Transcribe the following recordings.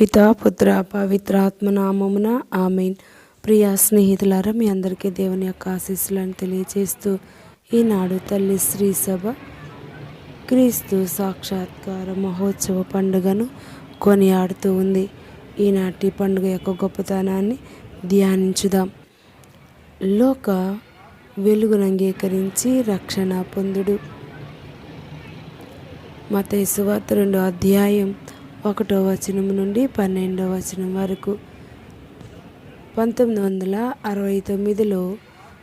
పితా పుత్ర పవిత్రాత్మ నామమున ఆమెన్. ప్రియ స్నేహితులారా మీ అందరికీ దేవుని యొక్క ఆశీస్సులను తెలియజేస్తూ ఈనాడు తల్లి శ్రీ సభ క్రీస్తు సాక్షాత్కార మహోత్సవ పండుగను కొనియాడుతూ ఉంది. ఈనాటి పండుగ యొక్క గొప్పతనాన్ని ధ్యానించుదాం. లోక వెలుగును అంగీకరించి రక్షణ పొందుడు. మత సువార్త రెండో అధ్యాయం ఒకటో వచనం నుండి పన్నెండో వచనం వరకు. పంతొమ్మిది వందల అరవై తొమ్మిదిలో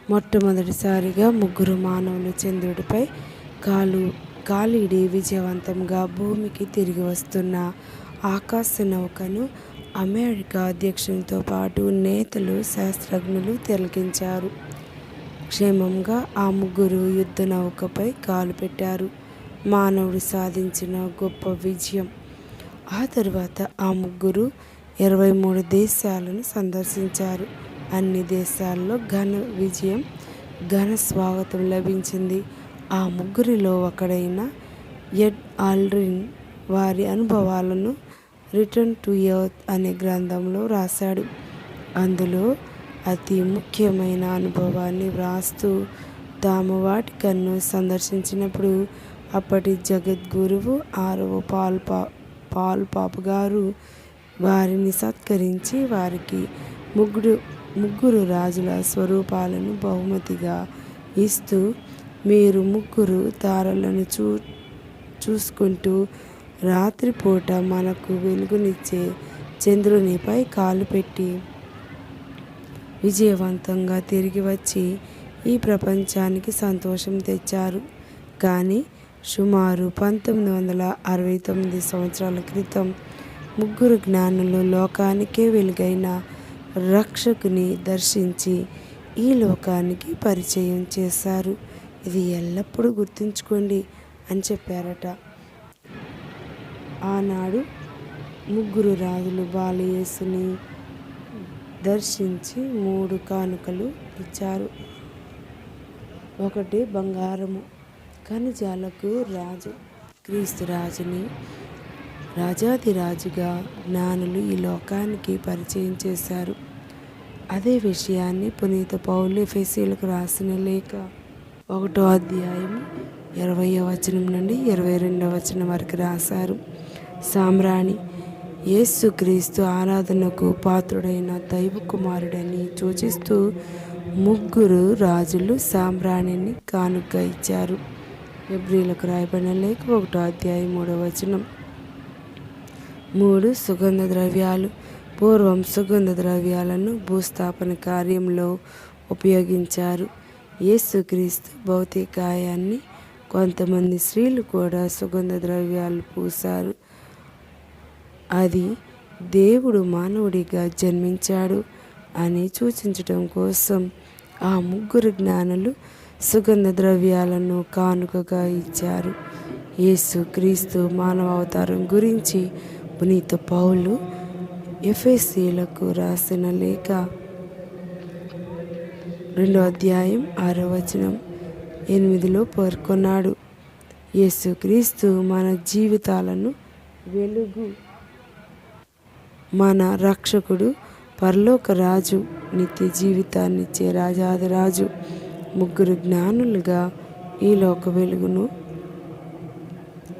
మొట్టమొదటిసారిగా ముగ్గురు మానవులు చంద్రుడిపై కాలు కాలిడి విజయవంతంగా భూమికి తిరిగి వస్తున్న ఆకాశ నౌకను అమెరికా అధ్యక్షునితో పాటు నేతలు శాస్త్రజ్ఞులు తిలకించారు. క్షేమంగా ఆ ముగ్గురు యుద్ధ నౌకపై కాలు పెట్టారు. మానవుడు సాధించిన గొప్ప విజయం. ఆ తరువాత ఆ ముగ్గురు ఇరవై మూడు దేశాలను సందర్శించారు. అన్ని దేశాల్లో ఘన విజయం ఘన స్వాగతం లభించింది. ఆ ముగ్గురిలో ఒకడైన ఎడ్ ఆల్డ్రిన్ వారి అనుభవాలను రిటర్న్ టు ఎర్త్ అనే గ్రంథంలో రాశాడు అందులో అతి ముఖ్యమైన అనుభవాన్ని వ్రాస్తూ తాము వాటికన్ను సందర్శించినప్పుడు అప్పటి జగద్గురువు ఆరవ పాల్ పా పాల్ పాప గారు వారిని సత్కరించి వారికి ముగ్గురు ముగ్గురు రాజుల స్వరూపాలను బహుమతిగా ఇస్తూ మీరు ముగ్గురు తారలను చూ చూసుకుంటూ రాత్రిపూట మనకు వెలుగునిచ్చే చంద్రునిపై కాలు పెట్టి విజయవంతంగా తిరిగి వచ్చి ఈ ప్రపంచానికి సంతోషం తెచ్చారు. కానీ సుమారు పంతొమ్మిది వందల అరవై తొమ్మిది సంవత్సరాల క్రితం ముగ్గురు జ్ఞానులు లోకానికే వెలుగైన రక్షకుని దర్శించి ఈ లోకానికి పరిచయం చేశారు. ఇది ఎల్లప్పుడూ గుర్తుంచుకోండి అని చెప్పారట. ఆనాడు ముగ్గురు రాజులు బాలయేసుని దర్శించి మూడు కానుకలు ఇచ్చారు. ఒకటి బంగారము ఖనిజాలకు రాజు. క్రీస్తు రాజుని రాజాదిరాజుగా జ్ఞానులు ఈ లోకానికి పరిచయం చేశారు. అదే విషయాన్ని పునీత పౌలు ఎఫెసీలకు రాసిన లేఖ ఒకటో అధ్యాయం ఇరవై వచనం నుండి ఇరవై రెండవ వచనం వరకు రాశారు. సామ్రాణి యేసుక్రీస్తు ఆరాధనకు పాత్రుడైన దైవ కుమారుడని సూచిస్తూ ముగ్గురు రాజులు సామ్రాణిని కానుక ఇచ్చారు. ఎబ్రిలకు రాయబడిన లేఖ ఒకటో అధ్యాయం మూడవ వచనం. మూడు సుగంధ ద్రవ్యాలు పూర్వం సుగంధ ద్రవ్యాలను భూస్థాపన కార్యంలో ఉపయోగించారు. యేసుక్రీస్తు భౌతికాయాన్ని కొంతమంది స్త్రీలు కూడా సుగంధ ద్రవ్యాలు పూశారు. అది దేవుడు మానవుడిగా జన్మించాడు అని సూచించడం కోసం ఆ ముగ్గురు జ్ఞానులు సుగంధ ద్రవ్యాలను కానుకగా ఇచ్చారు. యేసు క్రీస్తు మానవ అవతారం గురించి పునీత పౌలు ఎఫ్ఎస్సీలకు రాసిన లేఖ. రెండో అధ్యాయం ఆరో వచనం ఎనిమిదిలో పేర్కొన్నాడు. యేసుక్రీస్తు మన జీవితాలను వెలుగు. మన రక్షకుడు పరలోక రాజు నిత్య జీవితాన్నిచ్చే రాజాదిరాజు ముగ్గురు జ్ఞానులుగా ఈ లోక వెలుగును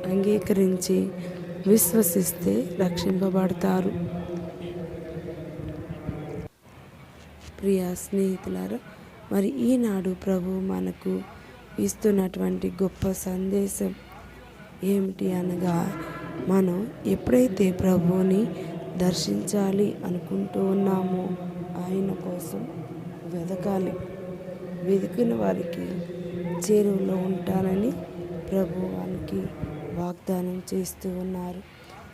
అంగీకరించి విశ్వసిస్తే రక్షింపబడతారు. ప్రియా స్నేహితులారా మరి ఈనాడు ప్రభు మనకు ఇస్తున్నటువంటి గొప్ప సందేశం ఏమిటి అనగా మనం ఎప్పుడైతే ప్రభువుని దర్శించాలి అనుకుంటూ ఉన్నామో ఆయన కోసం వెతకాలి వెతికిన వారికి చేరువలో ఉంటానని ప్రభు వానికి వాగ్దానం చేస్తూ ఉన్నారు.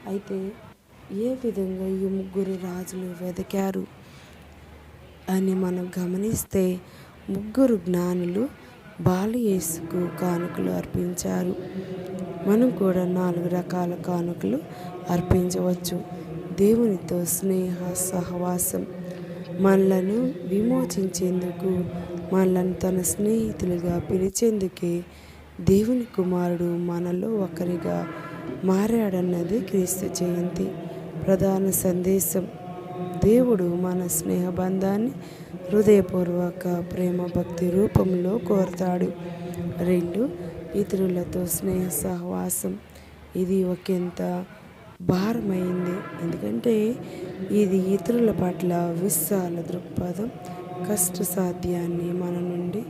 అయితే ఏ విధంగా ఈ ముగ్గురు రాజులు వెతికారు అని మనం గమనిస్తే ముగ్గురు జ్ఞానులు బాలయేసుకు కానుకలు అర్పించారు. మనం కూడా నాలుగు రకాల కానుకలు అర్పించవచ్చు. దేవునితో స్నేహ సహవాసం మనలను విమోచించేందుకు మనలను తన స్నేహితులుగా పిలిచేందుకే దేవుని కుమారుడు మనలో ఒకరిగా మారాడన్నది క్రీస్తు జయంతి. ప్రధాన సందేశం. దేవుడు మన స్నేహబంధాన్ని హృదయపూర్వక ప్రేమ భక్తి రూపంలో కోరతాడు. రెండు ఇతరులతో స్నేహ సహవాసం. ఇది ఒకంత భారమైంది. ఎందుకంటే ఇది ఇతరుల పట్ల విశాల దృక్పథం. కష్ట సాధ్యాన్ని మన నుండి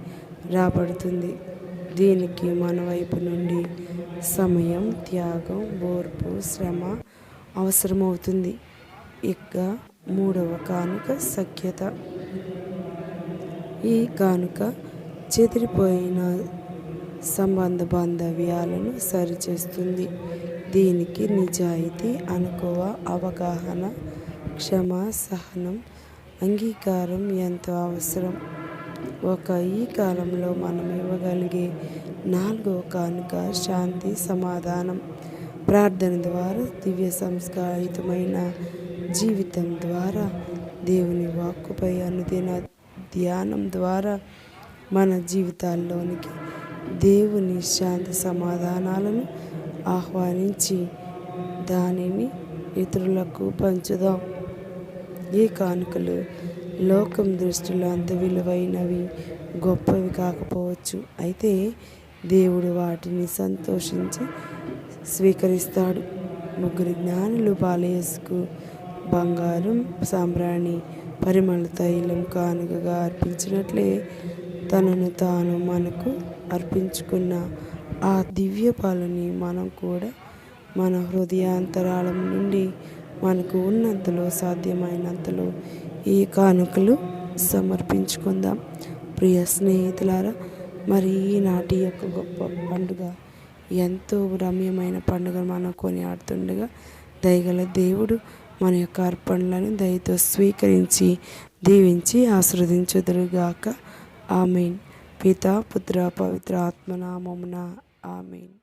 రాబడుతుంది. దీనికి మన వైపు నుండి సమయం త్యాగం ఓర్పు శ్రమ అవసరమవుతుంది. ఇక మూడవ కానుక సఖ్యత. ఈ కానుక చెదిరిపోయిన సంబంధ బాంధవ్యాలను సరిచేస్తుంది. దీనికి నిజాయితీ అనుకువ అవగాహన క్షమ సహనం అంగీకారం ఎంతో అవసరం? ఒక ఈ కాలంలో మనం ఇవ్వగలిగే నాలుగో కానుక శాంతి సమాధానం. ప్రార్థన ద్వారా దివ్య సంస్కారితమైన జీవితం ద్వారా దేవుని వాక్కుపై అనుదిన ధ్యానం ద్వారా మన జీవితాల్లోనికి దేవుని శాంతి సమాధానాలను ఆహ్వానించి దానిని ఇతరులకు పంచుదాం. ఈ కానుకలు లోకం దృష్టిలో అంత విలువైనవి గొప్పవి కాకపోవచ్చు. అయితే దేవుడు వాటిని సంతోషించి స్వీకరిస్తాడు. ముగ్గురు జ్ఞానులు బాలయస్కు బంగారం సాంబ్రాణి పరిమళ తైలం కానుకగా అర్పించినట్లే తనను తాను మనకు అర్పించుకున్న ఆ దివ్య పాలని మనం కూడా మన హృదయాంతరాళం నుండి మనకు ఉన్నంతలో సాధ్యమైనంతలో ఈ కానుకలు సమర్పించుకుందాం. ప్రియ స్నేహితులారా మరి ఈనాటి యొక్క గొప్ప పండుగ ఎంతో రమ్యమైన పండుగ మనం కొనియాడుతుండగా దయగల దేవుడు మన యొక్క అర్పణలను దయతో స్వీకరించి దీవించి ఆస్వాదించుదురుగాక ఆమెన్. పిత పుత్ర పవిత్ర ఆత్మనామమున ఆమెన్.